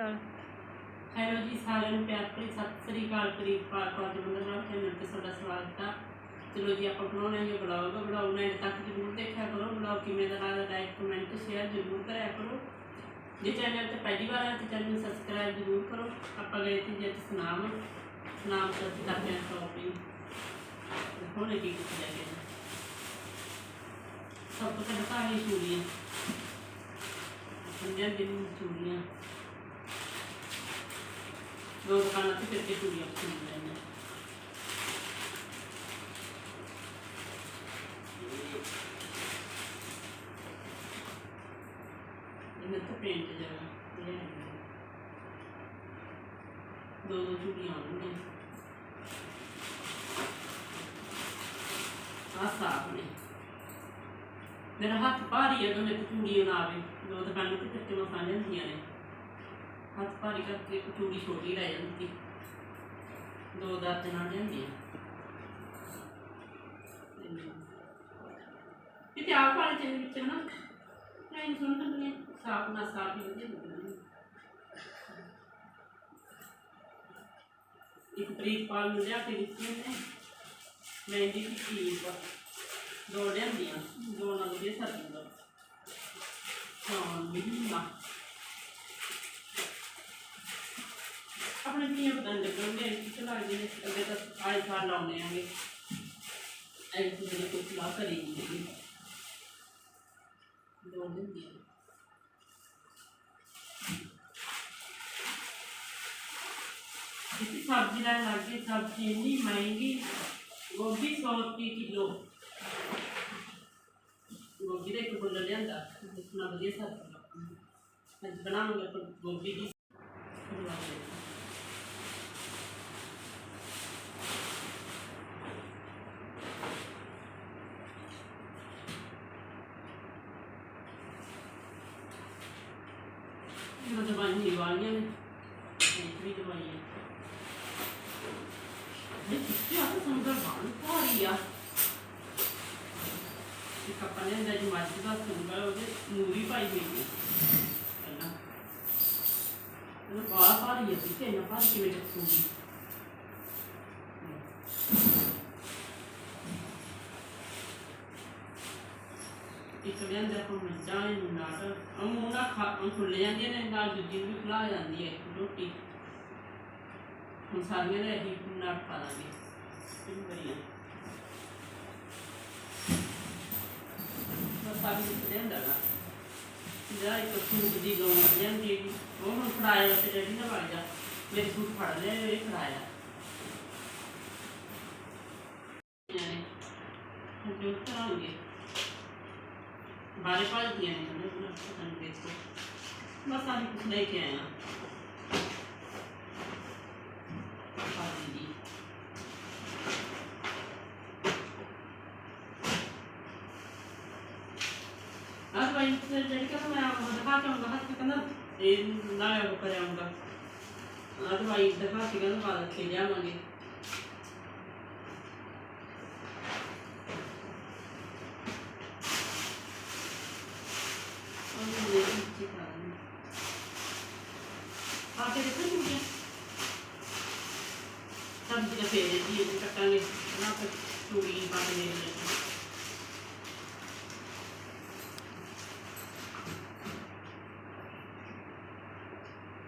Hello ਜੀ, ਸਾਰਿਆਂ ਨੂੰ ਪਿਆਰ ਭਰੀ ਸਤਿ ਸ੍ਰੀ ਅਕਾਲ। ਪ੍ਰੀਤ ਪਾਰ ਕੌਰ ਜਮੰਦਰ ਨਾਲ ਚੈਨਲ ਤੇ ਤੁਹਾਡਾ ਸਵਾਗਤ ਹੈ ਚਲੋ ਜੀ, ਆਪਾਂ ਬਣਾਉਣਾ ਹੈ ਬਲੌਗ ਬਲੌਗ ਨੂੰ ਤੱਕ ਜ਼ਰੂਰ ਦੇਖਿਆ ਕਰੋ। ਬਲੌਗ ਕਿਵੇਂ ਦਾ ਲੱਗਦਾ ਲਾਈਕ ਕਮੈਂਟ ਸ਼ੇਅਰ ਜ਼ਰੂਰ ਕਰਿਆ ਕਰੋ। ਜੇ ਚੈਨਲ ਤੇ ਪਹਿਲੀ ਵਾਰ ਆਏ ਤਾਂ ਚੈਨਲ ਨੂੰ ਸਬਸਕ੍ਰਾਈਬ ਜ਼ਰੂਰ ਕਰੋ। ਆਪਾਂ ਗਏ ਸੀ ਜੀ ਸੁਨਾਮ ਸੁਨਾਮ ਤੋਂ ਅਸੀਂ ਕਰਦੇ ਹਾਂ ਸ਼ਾਪਿੰਗ ਹੁਣ ਕੀ ਕੁਝ ਲੈ ਕੇ ਸਭ ਤੋਂ ਪਹਿਲਾਂ ਤਾਂ ਇਹ ਚੂੜੀਆਂ। ਪੰਜਾਂ ਦਿਨ ਚੂੜੀਆਂ। ਦੋ ਦੁਕਾਨਾਂ ਤੇ ਫਿਰ ਕੇ ਚੂੜੀਆਂ ਖਰੀਦ ਲੈਣੀਆਂ ਇਹਨਾਂ ਤੇ ਪ੍ਰਿੰਟ ਜਰਾ ਇਹ ਹੈ। ਦੋ ਦੋ ਚੂੜੀਆਂ ਆਉਣਗੀਆਂ ਆ ਸਾਫ਼ ਨੇ ਮੇਰਾ ਹੱਥ ਭਾਰੀ ਹੈ ਤਾਂ ਮੇਰੇ ਤੋਂ ਚੂੜੀ ਨਾ ਆਵੇ ਦੋ ਦੁਕਾਨਾਂ ਤੇ ਫਿਰ ਕੇ ਮਸਾਂ ਜਾਂਦੀਆਂ ਨੇ ਹੱਥ ਭਾਰੀ ਕਰਕੇ ਇੱਕ ਚੂੜੀ ਛੋਟੀ ਰਹਿ ਜਾਂਦੀ। ਦੋ ਦਰਜਨ ਨਾਲ ਜਾਂਦੀ ਕਿਤੇ ਆਪ ਵਾਲੇ ਚੰਨ ਵਿੱਚ ਨਾ ਨਹੀਂ ਸੁਣ ਸਕਦੇ ਸਾਫ਼ ਨਾ ਸਾਫ਼ ਹੀ ਵਧੀਆ ਲੱਗਦੀ। ਹੈ। ਇੱਕ ਪ੍ਰੀਤ ਪਾਲ ਨੂੰ ਲਿਆ ਕੇ ਦਿੱਤੀ ਨੇ ਮਹਿੰਦੀ ਦੀ ਚੀਜ਼ ਦੋ। ਲਿਆਂਦੀਆਂ, ਦੋ ਨਾਲ ਵਧੀਆ ਸਰਦੀ ਦਾ ਹਾਂ ਮਿਲਣਾ ਆਪਣੇ ਕੀ ਪਤਾ ਨਹੀਂ ਲੱਗਣਗੇ ਕਿਤੇ ਲੱਗਦੇ ਨੇ ਅੱਗੇ ਤਾਂ ਆਏ ਸਾਲ ਲਾਉਣੇ ਆਂਗੇ ਐਂ ਤੁਸੀਂ ਕੋਈ ਸਲਾਹ ਕਰੀ ਨਹੀਂ ਦੋ ਦਿਨ ਦੀ इतनी सब्जी लाने लग गई सब्जी इतनी महंगी गोभी सौ रुपये किलो गोभी का एक फुल लिया इतना वधिया सब्जी अज बनाऊंगे पर गोभी की ਪਾਈ ਬਾਹਰ ਭਾਰੀ ਆ ਕਿਤੇ ਨਾ ਭਾਰੀ ਕਿਵੇਂ ਚੱਕੂਗੀ? ਇੱਕ ਲਿਆਂਦਾ ਆਪਾਂ ਮਿਰਚਾਂ ਨੇ ਨਾਟ ਉਹ ਖਾ ਉਹ ਫੁੱਲ ਜਾਂਦੀਆਂ ਨੇ, ਨਾਲ ਦੂਜੀ ਵੀ ਖਲਾ ਜਾਂਦੀ ਹੈ ਰੋਟੀ। ਹੁਣ ਸਾਰੀਆਂ ਦੇ ਅਸੀਂ ਨਾਟ ਪਾ ਦਾਂਗੇ ਇਹ ਬੜੀਆ ਬਸ ਸਾਰੀ ਵਿੱਚ ਲਿਆਂਦਾ ਨਾ। ਜਿਹੜਾ ਇੱਕ ਸੂਟ ਦੀ ਗਾਉਂ ਲਿਆਂਦੀ ਉਹ ਹੁਣ ਫੜਾਇਆ ਤੇ ਜਿਹੜੀ ਨਾ ਵੜ ਜਾ। ਮੇਰੇ ਸੂਟ ਫੜ ਲਿਆ, ਇਹ ਫੜਾਇਆ। ਜੋ ਕਰਾਂਗੇ। ਬਾਰੇ ਭਾਲਦੀਆਂ ਨੇ, ਉਹਨਾਂ ਪਤਾ ਨਹੀਂ ਦੇਖੋ ਬਸ ਆਹ ਕੁਝ ਲੈ ਕੇ ਆਇਆ ਭਾਜੀ ਜੀ ਆਹ ਜਿਹੜੀ ਕਿ ਮੈਂ ਆਪ ਦਿਖਾ ਕੇ ਆਉਂਗਾ ਹੱਥ ਕਹਿੰਦਾ ਇਹ ਨਾ ਉਹ ਕਰ ਆਉਂਗਾ ਆਹ ਦਿਖਾ ਕੇ ਕਹਿੰਦਾ ਬਾਅਦ ਕੇ ਜਾਵਾਂਗੇ ਉਹਨੂੰ ਲੈ ਕੇ ਚਿਕਾ ਆ ਕੇ ਦੇਖੋ ਜੀ ਸਬਜ਼ੀ ਦਾ ਫੇਰ ਜੀ ਇਹ ਕੱਟਾਂਗੇ ਨਾ ਫਿਰ ਚੂੜੀ ਪਾ ਕੇ ਦੇ ਦੇ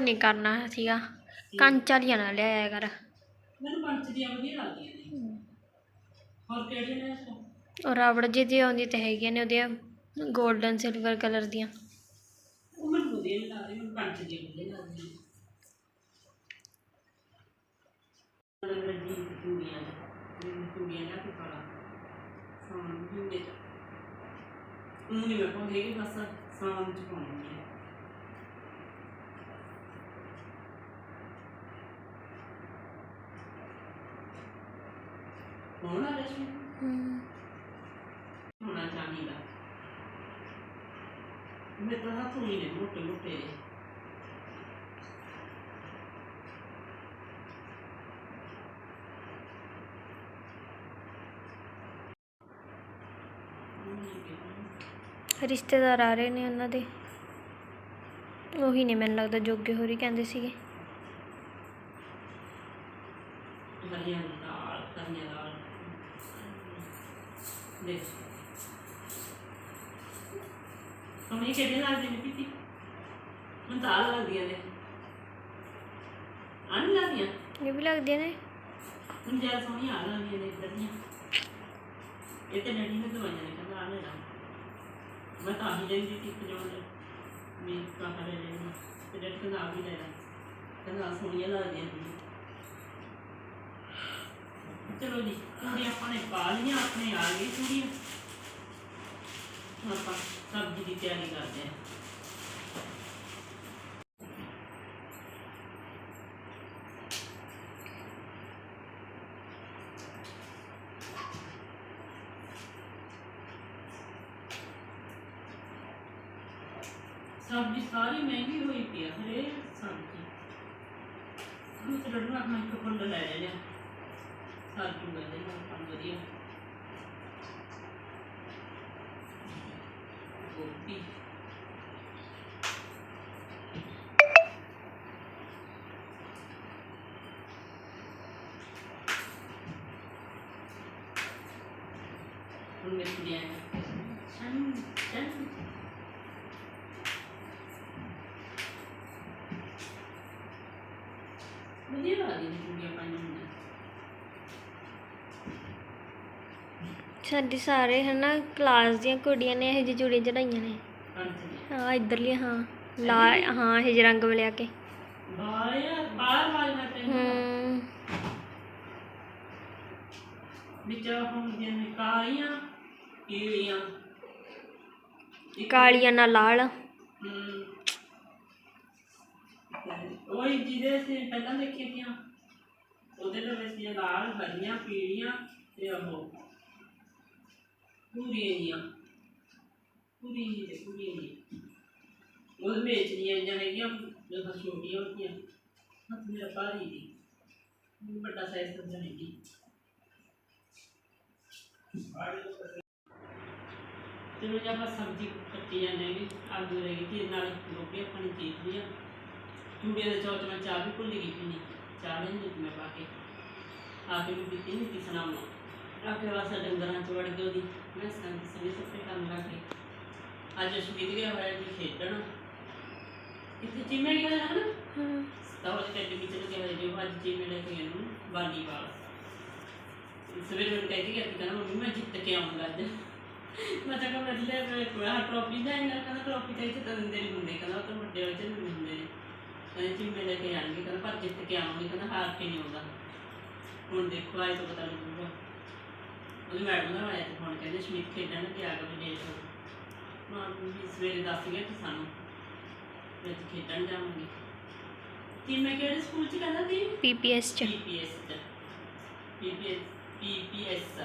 ਉਹ ਨਹੀਂ ਕਰਨਾ ਸੀਗਾ। ਕੰਚ ਵਾਲੀਆਂ ਨਾ ਲਿਆਇਆ ਕਰ। ਮੈਨੂੰ ਪੰਚ ਦੀਆਂ ਵਧੀਆ ਲੱਗਦੀਆਂ ਨੇ। ਹੋਰ ਕਿਹੜੇ ਨੇ ਤੋਂ? ਉਹ ਰਬੜ ਜਿਹੀ ਦੀ ਆਉਂਦੀ ਤੇ ਹੈਗੀਆਂ ਨੇ ਉਹਦੀਆਂ 골ਡਨ ਸਿਲਵਰ ਕਲਰ ਦੀਆਂ। ਉਹ ਮੈਨੂੰ ਵਧੀਆ ਨਹੀਂ ਲੱਗਦੀ ਮੈਨੂੰ ਪੰਚ ਦੀਆਂ ਵਧੀਆ ਲੱਗਦੀਆਂ ਨੇ। ਰੰਗ ਦੀ ਚੂੜੀਆਂ ਮਹੀਨੇ ਚ। ਉਹ ਨਹੀਂ ਮੈਂ ਪਾਉਂਦੀ ਕਿ ਬਸ ਸਾਉਣ ਚ ਪਾਉਂਦੀ ਹੈ ਹੋਣਾ ਰਸ਼ਮੀ ਹਮ, ਹੋਣਾ ਚਾਹੀਦਾ। ਮੇਰੇ ਤਾਂ ਹੱਥ ਹੋਈ ਨੇ ਮੋਟੇ ਮੋਟੇ। ਰਿਸ਼ਤੇਦਾਰ ਆ ਰਹੇ ਨੇ ਉਹਨਾਂ ਦੇ। ਉਹੀ ਨੇ ਮੈਨੂੰ ਲੱਗਦਾ ਜੋਗੇ ਹੋਰੀ ਕਹਿੰਦੇ ਸੀਗੇ ਹਰੀਆਂ ਦਾਲ ਹਰੀਆਂ ਦਾਲ ਦੇਖ ਤੁਮੇ ਕਿਹਦੇ ਨਾਲ ਦੀ ਪੀਤੀ। ਮੈਂ ਦਾਲ ਲੱਗਦੀਆਂ ਨੇ। ਆਂ ਲੱਗਦੀਆਂ? ਇਹ ਵੀ ਲੱਗਦੀਆਂ ਨੇ। ਹੁਣ ਜ਼ਿਆਦਾ ਸੋਹਣੀਆਂ ਆ ਲੱਗਦੀਆਂ ਨੇ ਇੱਧਰ ਦੀਆਂ। ਇਹ ਤੇ ਡੈਡੀ ਨੇ ਦਵਾਈਆਂ ਨੇ ਕਹਿੰਦਾ ਆ ਲੈ ਮੈਂ ਤਾਂ ਹੀ ਲੈਂਦੀ ਸੀ ਕਿ ਜੋ ਵੀ ਕਾਹ ਲੈ ਲੈਣੀ ਤੇ ਡੈਡੀ ਕਹਿੰਦਾ ਆ ਵੀ ਲੈ ਲੈ। ਕਹਿੰਦਾ ਆਹ ਸੋਹਣੀਆਂ ਲੱਗਦੀਆਂ ਨੇ। ਚਲੋ ਜੀ ਚੂੜੀਆਂ ਆਪਾਂ ਨੇ ਪਾ ਲਈਆਂ ਆਪਣੇ ਆ ਗਈ ਚੂੜੀਆਂ। ਹੁਣ ਆਪਾਂ ਸਬਜ਼ੀ ਦੀ ਤਿਆਰੀ ਕਰਦੇ ਹਾਂ ਸਬਜ਼ੀ ਸਾਰੀ ਮਹਿੰਗੀ ਹੋਈ ਪਈ ਆ, ਹਰੇਕ ਸਬਜ਼ੀ ਹੁਣ ਤੇ ਆਪਣਾ ਇੱਕ ਫੁੱਲ ਲੈ ਲੈਣੇ ਆ ਸਾਰ ਕੀ ਮਿਲਦੇ ਵਧੀਆ। ਹੁਣ ਮੈਂ ਕੁੜੀਆਂ ਸ਼ਨ ਵਧੀਆ ਲੱਗਦੀ ਨੇ ਪਾਈਆਂ ਹੁੰਦੀਆਂ ਸਾਡੀ ਸਾਰੇ ਹਨਾ ਕਲਾਸ ਦੀਆਂ ਕੁੜੀਆਂ ਨੇ ਇਹ ਜਿਹੀ ਚੂੜੀਆਂ ਚੜਾਈਆਂ ਨੇ। ਕੰਚ ਹਾਂ, ਇੱਧਰਲੀਆਂ, ਹਾਂ। ਲਾ, ਹਾਂ, ਇਹ ਜਿਹੇ ਰੰਗ ਮਿਲਿਆ ਕੇ। ਬਾਇਆ ਬਾਹਰ ਵਾਲੀ ਤੇ ਹਮ ਵਿੱਚ ਹੁੰਦੀਆਂ ਨੇ ਕਾਲੀਆਂ ਪੀਲੀਆਂ। ਕਾਲੀਆਂ ਨਾਲ ਲਾਲ। ਹਮ। ਉਹੀ ਜਿਹਦੇ ਅਸੀਂ ਪਹਿਲਾਂ ਦੇਖੀਆਂ ਤੀਆਂ ਉਹਦੇ ਤੋਂ ਵੈਸੇ ਲਾਲ ਹਰੀਆਂ ਪੀਲੀਆਂ ਤੇ ਉਹ ਪੂਰੀਆਂ ਜੀਆਂ। ਪੂਰੀ ਜੀ ਤੇ ਪੂਰੀਆਂ ਜੀ ਉਹ ਵੇਚਦੀਆਂ ਜਾਂ ਹੈਗੀਆਂ ਜਦੋਂ ਛੋਟੀਆਂ ਹੁੰਦੀਆਂ ਹੱਥ ਮੇਰਾ ਭਾਰੀ ਦੀ ਵੱਡਾ ਸਾਈਜ਼ ਸਮਝ ਨਹੀਂ। ਦੀ ਚਲੋ ਜੀ ਆਪਾਂ ਸਬਜ਼ੀ ਕੱਟੀ ਜਾਂਦੇ ਹਾਂ ਆਲੂ ਰਹਿ ਗਈ ਤੇ ਨਾਲ ਗੋਭੀ ਆਪਾਂ ਨੇ ਚੀਰ ਲਿਆ ਚੂੜੀਆਂ ਦੇ ਚੌਥ ਮੈਂ ਚਾਹ ਵੀ ਭੁੱਲ ਗਈ ਪੀਣੀ ਚਾਹ ਨਹੀਂ ਦਿੱਤੀ ਮੈਂ ਪਾ ਕੇ। ਆ ਕੇ ਵੀ ਪੀਤੀ ਨਹੀਂ ਕਿਸੇ ਨਾਮ ਆ ਕੇ ਵਾਸਾ ਡੰਗਰਾਂ ਚ ਵੜ ਗਈ ਉਹਦੀ ਮੈਂ ਸੰਗ ਸਵੇ ਸੱਤੇ ਕੰਮ ਲਾ ਕੇ ਅੱਜ ਅਸ਼ਵੀਤ ਗਿਆ ਹੋਇਆ ਜੀ ਖੇਡਣ। ਕਿਤੇ ਚੀਮੇ ਗਿਆ ਨਾ? ਹਮ। ਤਾਂ ਉਹ ਟੈਡੀ ਵਿੱਚ ਲੱਗਿਆ ਹੋਇਆ ਜੀ ਅੱਜ ਚੀਮੇ ਲੈ ਕੇ ਗਏ ਨੂੰ ਵਾਲੀਬਾਲ। ਸਵੇਰੇ ਮੈਨੂੰ ਕਹਿ ਕੇ ਗਿਆ ਸੀ ਕਹਿੰਦਾ ਮੰਮੀ ਮੈਂ ਜਿੱਤ ਕੇ ਆਉਂਗਾ ਅੱਜ। ਮੈਂ ਤਾਂ ਕਹਿੰਦਾ ਲੈ ਮੈਂ ਕੋਈ ਟਰੋਫੀ ਦਾ ਇਹਨਾਂ ਕਹਿੰਦਾ ਟਰੋਫੀ ਤਾਂ ਇੱਥੇ ਤਾਂ ਦਿੰਦੇ ਨਹੀਂ ਹੁੰਦੇ ਕਹਿੰਦਾ ਉਹ ਤਾਂ ਵੱਡੇ ਵਾਲੇ ਚ ਨਹੀਂ ਦਿੰਦੇ। ਨੇ ਕਹਿੰਦੇ ਚੀਮੇ ਲੈ ਕੇ ਆਣਗੇ ਕਹਿੰਦਾ ਪਰ ਜਿੱਤ ਕੇ ਆਉਂਗੇ ਕਹਿੰਦਾ ਹਾਰ ਕੇ ਨਹੀਂ ਆਉਂਦਾ। ਹੁਣ ਦੇਖੋ ਆਏ ਤਾਂ ਪਤਾ ਲੱਗੂਗਾ। ਉਹਦੀ ਮੈਡਮ ਦਾ ਆਇਆ ਤੇ ਫੋਨ ਕਹਿੰਦੇ ਸ਼ਮੀਤ ਖੇਡਣ ਕਿ ਆ ਲੇਟ ਹੋ ਮਾਂ ਵੀ ਸਵੇਰੇ ਦੱਸ ਗਿਆ ਕਿ ਸਾਨੂੰ ਅੱਜ ਖੇਡਣ ਜਾਵਾਂਗੇ। ਕਿ ਮੈਂ ਕਿਹੜੇ ਸਕੂਲ ਚ ਕਹਿੰਦਾ ਸੀ? ਪੀਪੀਐਸ ਚ। ਪੀਪੀਐਸ ਚ। ਪੀਪੀਐਸ ਪੀਪੀਐਸ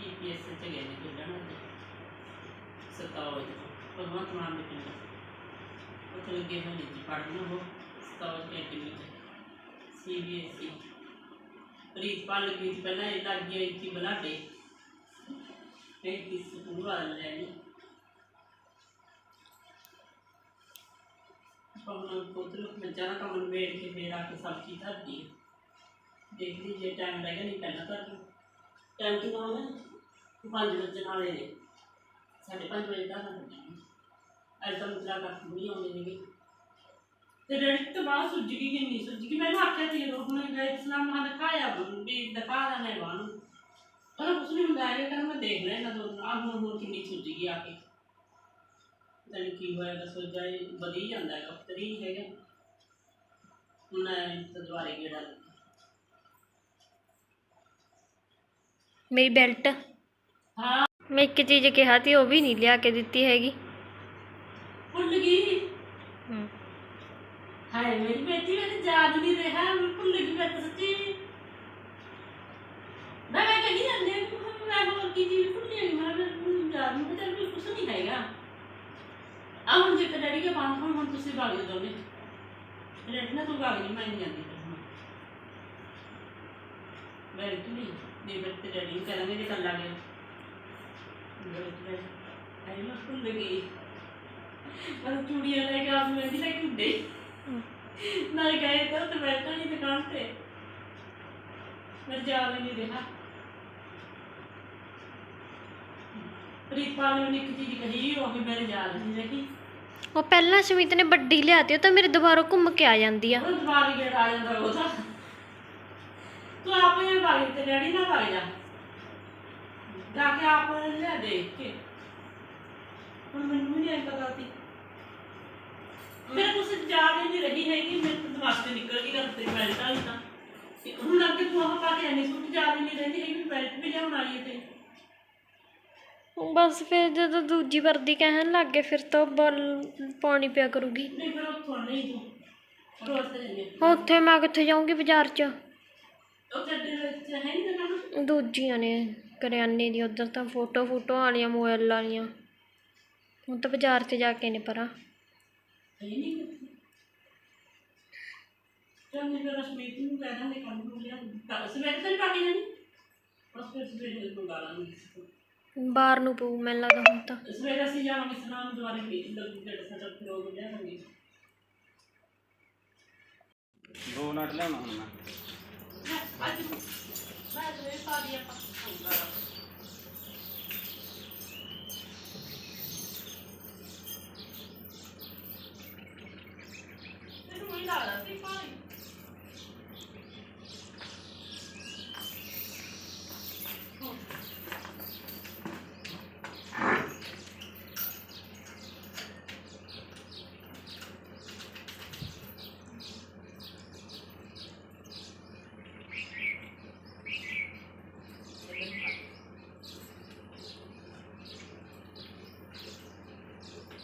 ਪੀਪੀਐਸ ਚ ਗਏ ਨੇ ਖੇਡਣ ਅੱਜ ਸਤਾਓ ਭਗਵੰਤ ਮਾਨ ਦੇ ਪਿੰਡ। ਉੱਥੇ ਲੱਗੇ ਹੋਏ ਨੇ ਜੀ ਪੜ੍ਹਨ ਉਹ। ਸਤਾਓ ਅਕੈਡਮੀ ਚ ਸੀਬੀਐਸਈ ਪ੍ਰੀਤਪਾਲ ਲੱਗੀ ਸੀ ਪਹਿਲਾਂ, ਇਹ ਲੱਗ ਗਈ ਸੀ ਬਲਾਡੇ। ਫਿਰ ਕਿਸ ਸਕੂਲ ਵਾਲੇ ਪਵਨ ਪੁੱਤਰ ਮੱਝਾਂ ਦਾ ਕੰਮ ਵੇੜ ਕੇ ਫੇਰ ਆ ਕੇ ਸਬਜ਼ੀ ਧਰਦੀ ਹੈ। ਦੇਖਦੀ ਜੇ ਟਾਈਮ ਲੱਗਿਆ ਨਹੀਂ, ਪਹਿਲਾਂ ਧਰ ਟਾਈਮ ਕਿੰਨਾ ਹੋ ਪੰਜ ਵਜੇ ਨਾਲੇ ਨੇ ਸਾਢੇ ਪੰਜ ਵਜੇ ਦਾ ਨਾ ਅੱਜ ਤਾਂ ਮੁੰਡਾ ਕੱਟ ਨਹੀਂ ਆਉਂਦੇ ਨੇਗੇ ਤੇ ਰੈਡੀ ਤੋਂ ਬਾਅਦ ਸੁੱਜ ਗਈ ਕਿ ਨਹੀਂ ਸੁੱਜ ਗਈ। ਮੈਨੂੰ ਆਖਿਆ ਸੀ ਲੋਕ ਨੇ ਗਏ ਸਲਾਮ ਮਾ ਦਿਖਾਇਆ ਵੀ ਦਿਖਾ ਦਾ ਨਹੀਂ ਵਾਨੂੰ ਪਰ ਕੁਛ ਨਹੀਂ ਹੁੰਦਾ ਹੈ ਕਹਿੰਦਾ ਮੈਂ ਦੇਖ ਲੈਣਾ ਦੋ ਆ ਹੁਣ ਹੁਣ ਕਿੰਨੀ ਸੁੱਜ ਗਈ ਆ ਕੇ। ਪਤਾ ਨਹੀਂ ਕੀ ਹੋਇਆ ਤਾਂ ਸੋਚਾ ਇਹ ਵਧੀ ਜਾਂਦਾ ਹੈ ਕਫਤਰੀ ਹੈਗਾ। ਹੁਣ ਤਾਂ ਦੁਬਾਰੇ ਗੇੜਾ ਲੱਗਾ। ਮੇਰੀ ਬੈਲਟ। ਹਾਂ ਮੈਂ ਇੱਕ ਚੀਜ਼ ਕਿਹਾ ਤੀ ਉਹ ਵੀ ਨਹੀਂ ਲਿਆ ਕੇ ਦਿੱਤੀ ਹੈਗੀ ਭੁੱਲ ਗਈ ਹੂੰ ਹਾਏ ਮੇਰੀ ਬੇਟੀ ਮੈਨੂੰ ਯਾਦ ਨਹੀਂ ਰਿਹਾ ਮੈਂ ਭੁੱਲ ਗਈ ਮੈਂ ਤਾਂ ਸੱਚੀ ਨਾ ਮੈਂ ਕਹੀ ਜਾਂਦੀ ਹਾਂ ਕਿ ਮੈਂ ਹੋਰ ਕੀ ਚੀਜ਼ ਭੁੱਲ ਗਈ ਮੈਂ ਮੈਨੂੰ ਯਾਦ ਨਹੀਂ ਪਤਾ ਵੀ ਕੁਝ ਨਹੀਂ ਹੈਗਾ ਆ ਹੁਣ ਜੇ ਡੈਡੀ ਕੇ ਬੰਦ ਹੁਣ ਹੁਣ ਤੁਸੀਂ ਭਾਗ ਜਾਓ ਦੋਨੇ ਡੈਡੀ ਨਾ ਤੂੰ ਭਾਗ ਜੀ ਮੈਂ ਨਹੀਂ ਜਾਂਦੀ ਫਿਰ ਹੁਣ ਮੈਂ ਤੂੰ ਨਹੀਂ ਦੇ ਬੱਤੇ ਡੈਡੀ ਨੂੰ ਕਰਾਂਗੇ ਜੇ ਕੱਲ ਆ ਗਿਆ ਆਈ ਮੈਂ ਭੁੱਲ ਗਈ ਮੈਂ ਚੂੜੀਆਂ ਲੈ ਕੇ ਆਪ ਮੈਂ ਲੈ ਕੇ ਉੱਡੇ ਨਾਲੇ ਗਏ ਤਾਂ ਉੱਥੇ ਬੈਠਾ ਨਹੀਂ ਦੁਕਾਨ ਤੇ ਮੈਂ ਜਾ ਨਹੀਂ ਰਿਹਾ ਪ੍ਰੀਤਪਾਲ ਨੇ ਇੱਕ ਚੀਜ਼ ਕਹੀ ਉਹ ਵੀ ਮੇਰੇ ਯਾਦ ਨਹੀਂ ਰਹੀ ਉਹ ਪਹਿਲਾਂ ਸ਼ਮੀਤ ਨੇ ਵੱਡੀ ਲਿਆਤੀ, ਉਹ ਤਾਂ ਮੇਰੇ ਦੁਬਾਰਾ ਘੁੰਮ ਕੇ ਆ ਜਾਂਦੀ ਆ। ਉਹ ਦੁਬਾਰੀ ਗੇੜ ਆ ਜਾਂਦਾ ਉਹ ਤਾਂ। ਤੂੰ ਆਪ ਹੀ ਭਾਗ ਤੇ ਡੈਡੀ ਨਾ ਭਾਗ ਜਾ। ਜਾ ਕੇ ਆਪ ਲੈ ਦੇ ਕੇ। ਹੁਣ ਮੈਨੂੰ ਵੀ ਨਹੀਂ ਪਤਾ ਸੀ। ਮੇਰੇ ਕੁਛ ਯਾਦ ਹੀ ਨਹੀਂ ਰਹੀ ਹੈਗੀ ਮੇਰੇ ਤੋਂ ਦਿਮਾਗ ਤੋਂ ਨਿਕਲ ਗਈ ਗੱਲ ਤੇਰੀ ਬੈਲਟ ਵਾਲੀ ਤਾਂ। ਤੇ ਹੁਣ ਲੱਗ ਕੇ ਤੂੰ ਆਹ ਪਾ ਕੇ ਆਨੀ ਸੁੱਟ ਯਾਦ ਹੀ ਨਹੀਂ ਰਹਿੰਦੀ ਹੈਗੀ ਬੈਲਟ ਵੀ ਲਿਆਉਣ ਹੈ ਤੇ। ਬਸ ਫਿਰ ਜਦੋਂ ਦੂਜੀ ਵਰਦੀ ਕਹਿਣ ਲੱਗ ਗਏ ਫਿਰ ਤਾਂ ਬੋਲ ਪਾਉਣੀ ਪਿਆ ਕਰੂਗੀ। ਨਹੀਂ ਫਿਰ ਉੱਥੋਂ ਨਹੀਂ ਤੂੰ। ਰੋਜ਼ ਤੇ ਜਾਂਦੀ ਉੱਥੇ ਮੈਂ ਕਿੱਥੇ ਜਾਊਂਗੀ ਬਾਜ਼ਾਰ 'ਚ? ਉੱਥੇ ਅੱਡੇ ਵਿੱਚ ਹੈ ਨਹੀਂ ਦੂਜੀਆਂ ਨੇ। ਕਰਿਆਨੇ ਦੀ ਉਧਰ ਤਾਂ ਫੋਟੋ ਫੋਟੋ ਵਾਲੀਆਂ ਮੋਬਾਈਲ ਵਾਲੀਆਂ। ਹੁਣ ਤਾਂ ਬਾਜ਼ਾਰ 'ਚ ਜਾ ਕੇ ਨੇ ਪਰਾਂ। ਬਾਹਰ ਨੂੰ ਪਊ ਮੈਨੂੰ ਲੱਗਦਾ ਹੁਣ ਤਾਂ। ਸਵੇਰ ਅਸੀਂ ਜਾਵਾਂਗੇ ਸਨਾਮ ਦੁਆਰੇ ਵੀ ਲੱਗ ਜਿਹੜਾ ਸਾਡਾ ਪ੍ਰੋਗ ਲਿਆਵਾਂਗੇ ਦੋ ਨਟ ਲਿਆਉਣਾ ਹੁਣ ਮੈਂ। ਮੈਂ ਸਵੇਰ ਪਾ ਦੀ ਆਪਾਂ ਆਉਂਦਾ ਤੈਨੂੰ ਹੀ ਲੱਗਦਾ ਸੀ ਪਾਣੀ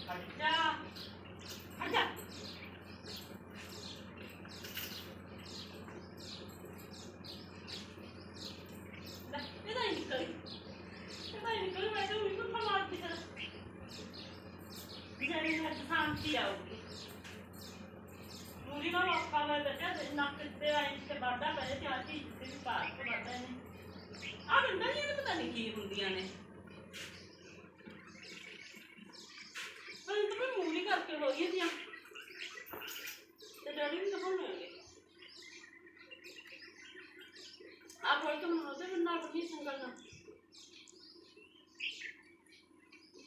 ਅੱਛਾ ਅੱਛਾ ਲੈ ਇਹਦਾ ਹੀ ਨਿਕਲ ਇਹਦਾ ਹੀ ਨਿਕਲ ਮੈਂ ਤਾਂ ਉਹਨੂੰ ਫਮਾਰ ਦੀ ਤਰ੍ਹਾਂ ਜਿਹੜੀ ਹੱਥ ਸ਼ਾਂਤੀ ਆਉਗੀ ਮੂਰੀ ਨਾਲ ਅੱਖਾਂ ਵਿੱਚ ਬੱਚਾ ਦੇ ਨੱਕ ਤੇ ਆਈ ਤੇ ਬਾਡਾ ਪੈ ਤੇ ਆ ਚੀਜ਼ ਤੇ ਵੀ ਪਾਰ ਤੇ ਬਾਡਾ ਨੇ ਆ ਬੰਦਾ ਨਹੀਂ ਪਤਾ ਨਹੀਂ ਕੀ ਹੁੰਦੀਆਂ ਨੇ ਪਰ ਇਹ ਤਾਂ ਮੈਂ ਮੂਲੀ ਕਰਕੇ ਹੋਈ ਹੈ ਦੀਆਂ ਤੇ ਡੈਡੀ ਵੀ ਦਿਖਾਉਣਗੇ ਆਪ ਹੋਰ ਤਾਂ ਮੈਨੂੰ ਉਹਦੇ ਨਾਲ ਨਹੀਂ ਸੰਗਲ ਨਾ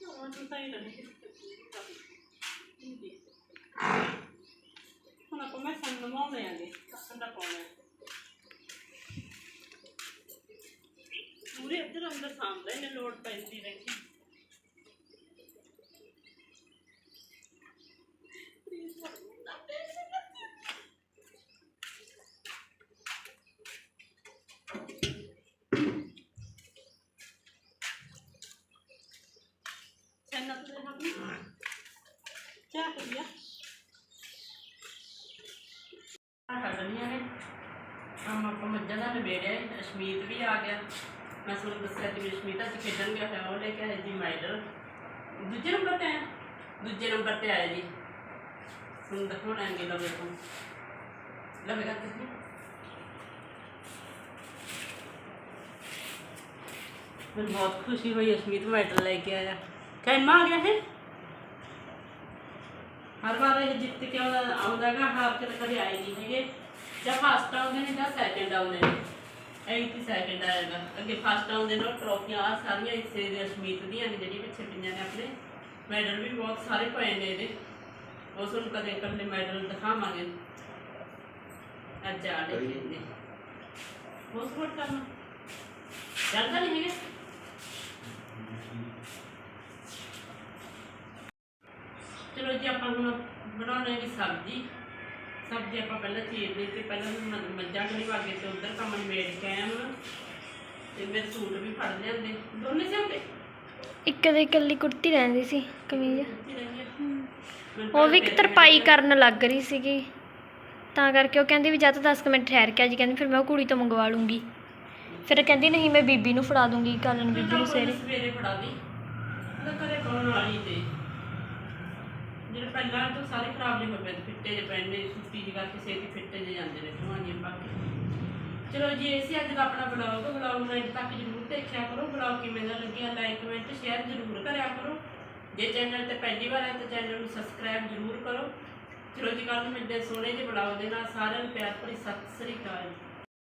ਉਹ ਤਾਂ ਤਾਂ ਹੀ ਨਹੀਂ ਹੁਣ ਆਪਾਂ ਮੈਂ ਸੰਗ ਨਮਾਉਂਦੇ ਆਂਗੇ ਸੰਡਾ ਪਾਉਣਾ ਪੂਰੇ ਇੱਧਰ ਅੰਦਰ ਸਾਂਭਦਾ ਨੇ ਲੋੜ ਪੈਂਦੀ ਰਹਿੰਦੀ Sen nasıl yapıyorsun? ਚਾਹ ਪੀਆ ਆ ਖੜਨੀਆਂ ਨੇ ਆਮ ਆਪਾਂ ਮੱਝਾਂ ਦਾ ਨਿਬੇੜਿਆ ਹੈ। ਅਸ਼ਮੀਤ ਵੀ ਆ ਗਿਆ ਮੈਂ ਤੁਹਾਨੂੰ ਦੱਸਿਆ ਕਿ ਅਸ਼ਮੀਤ ਅੱਜ ਖੇਡਣ ਗਿਆ ਹੋਇਆ ਉਹ ਲੈ ਕੇ ਆਇਆ ਜੀ ਮਾਈਡਰ ਦੂਜੇ ਨੰਬਰ ਤੇ ਆਇਆ ਦੂਜੇ ਨੰਬਰ ਤੇ ਆਇਆ ਜੀ ਤੁਹਾਨੂੰ ਦਿਖਾਉਣਾਂਗੇ ਲਵੇ ਤੋਂ ਲਵੇ ਕਰ ਤੁਸੀਂ ਮੈਨੂੰ ਬਹੁਤ ਖੁਸ਼ੀ ਹੋਈ ਅਸ਼ਮੀਤ ਮੈਡਲ ਲੈ ਕੇ ਆਇਆ ਕਹਿਮਾ ਆ ਗਿਆ ਹੈ ਹਰ ਵਾਰ ਇਹ ਜਿੱਤ ਕੇ ਆਉਂਦਾ ਆਉਂਦਾਗਾ ਹਾਰ ਕੇ ਤਾਂ ਕਦੇ ਆਏ ਨਹੀਂ ਹੈਗੇ ਜਾਂ ਫਸਟ ਆਉਂਦੇ ਨੇ ਜਾਂ ਸੈਕਿੰਡ ਆਉਂਦੇ ਨੇ ਐਂ ਕਿ ਸੈਕਿੰਡ ਆਏਗਾ ਅੱਗੇ ਫਸਟ ਆਉਂਦੇ ਨੇ ਉਹ ਟਰੋਫੀਆਂ ਆ ਸਾਰੀਆਂ ਹਿੱਸੇ ਦੇ ਅਸ਼ਮੀਤ ਦੀਆਂ ਨੇ ਜਿਹੜੀ ਪਿੱਛੇ ਪਈਆਂ ਨੇ ਆਪਣੇ। ਮੈਡਲ ਵੀ ਬਹੁਤ ਸਾਰੇ ਪਏ ਨੇ ਇਹਦੇ। ਉਸ ਨੂੰ ਕਦੇ ਇਕੱਲੇ ਮੈਡਲ ਦਿਖਾਵਾਂਗੇ। ਅੱਜ ਆ ਲੈ ਨੇ ਬਹੁਤ ਕਰਨਾ। ਚੱਲਦਾ ਨਹੀਂ ਹੈਗਾ। ਚਲੋ ਜੀ ਆਪਾਂ ਹੁਣ ਬਣਾਉਣੇ ਦੀ ਸਬਜ਼ੀ। ਸਬਜ਼ੀ ਆਪਾਂ ਪਹਿਲਾਂ ਚੀਰ ਲਈ ਤੇ ਪਹਿਲਾਂ ਮ- ਮੱਝਾਂ ਕਰੀ ਵਾਗੇ ਤੇ ਉਧਰ ਕੰਮ ਨਿਬੇੜ ਕੇ ਆਇਆ ਹੁਣ ਤੇ ਮੇਰੇ ਸੂਟ ਵੀ ਫੜ ਲਿਆਂਦੇ। ਦੋਨੇ ਸਿਉਂਦੇ ਇੱਕ ਦੇ ਇਕੱਲੀ ਕੁੜਤੀ ਰਹਿੰਦੀ ਸੀ ਕਮੀਜ਼। ਉਹ ਵੀ ਇੱਕ ਤਰਪਾਈ ਕਰਨ ਲੱਗ ਰਹੀ ਸੀਗੀ। ਤਾਂ ਕਰਕੇ ਉਹ ਕਹਿੰਦੀ ਵੀ ਜਾਂ ਤਾਂ 10 ਕੁ ਮਿੰਟ ਠਹਿਰ ਕੇ ਆ ਜੀ ਕਹਿੰਦੀ ਫਿਰ ਮੈਂ ਉਹ ਕੁੜੀ ਤੋਂ ਮੰਗਵਾ ਲੂੰਗੀ। ਫਿਰ ਕਹਿੰਦੀ ਨਹੀਂ ਮੈਂ ਬੀਬੀ ਨੂੰ ਫੜਾ ਦੂੰਗੀ ਕੱਲ ਨੂੰ ਬੀਬੀ ਨੂੰ ਸਵੇਰੇ। ਸਵੇਰੇ ਫੜਾ ਦੀ। ਉਹਦਾ ਘਰੇ ਪਾਉਣ ਵਾਲੀ ਤੇ। ਜਿਹੜੇ ਪਹਿਲਾਂ ਤੋਂ ਸਾਰੇ ਖਰਾਬ ਨਹੀਂ ਹੋਏ ਪਏ ਫਿੱਟੇ ਜਿਹੇ ਪੈਣੇ ਸੁੱਤੀ ਜਿਹੀ ਕਰਕੇ ਸੇਤੀ ਫਿੱਟੇ ਜਿਹੇ ਜਾਂਦੇ ਨੇ ਢਵਾਈਆਂ ਬਾਕੀ ਚਲੋ ਜੀ, ਇਹ ਸੀ ਅੱਜ ਦਾ ਆਪਣਾ ਬਲੌਗ ਬਲੌਗ ਨੂੰ ਅੱਜ ਤੱਕ ਜਰੂਰ ਦੇਖਿਆ ਕਰੋ। ਬਲੌਗ ਕਿਵੇਂ ਦਾ ਲੱਗਿਆ ਲਾਈਕ ਕਮੈਂਟ ਸ਼ੇਅਰ ਜਰੂਰ ਕਰਿਆ ਕਰੋ। ਜੇ ਚੈਨਲ ਤੇ ਪਹਿਲੀ ਵਾਰ ਹੈ ਤਾਂ ਚੈਨਲ ਨੂੰ ਸਬਸਕ੍ਰਾਈਬ ਜਰੂਰ ਕਰੋ। ਚਲੋ ਜੀ ਕੱਲ ਨੂੰ ਮਿਲਦੇ ਸੋਹਣੇ ਜਿਹੇ ਬਲੌਗ ਦੇ ਨਾਲ। ਸਾਰਿਆਂ ਨੂੰ ਪਿਆਰ ਭਰੀ ਸਤਿ ਸ੍ਰੀ ਅਕਾਲ।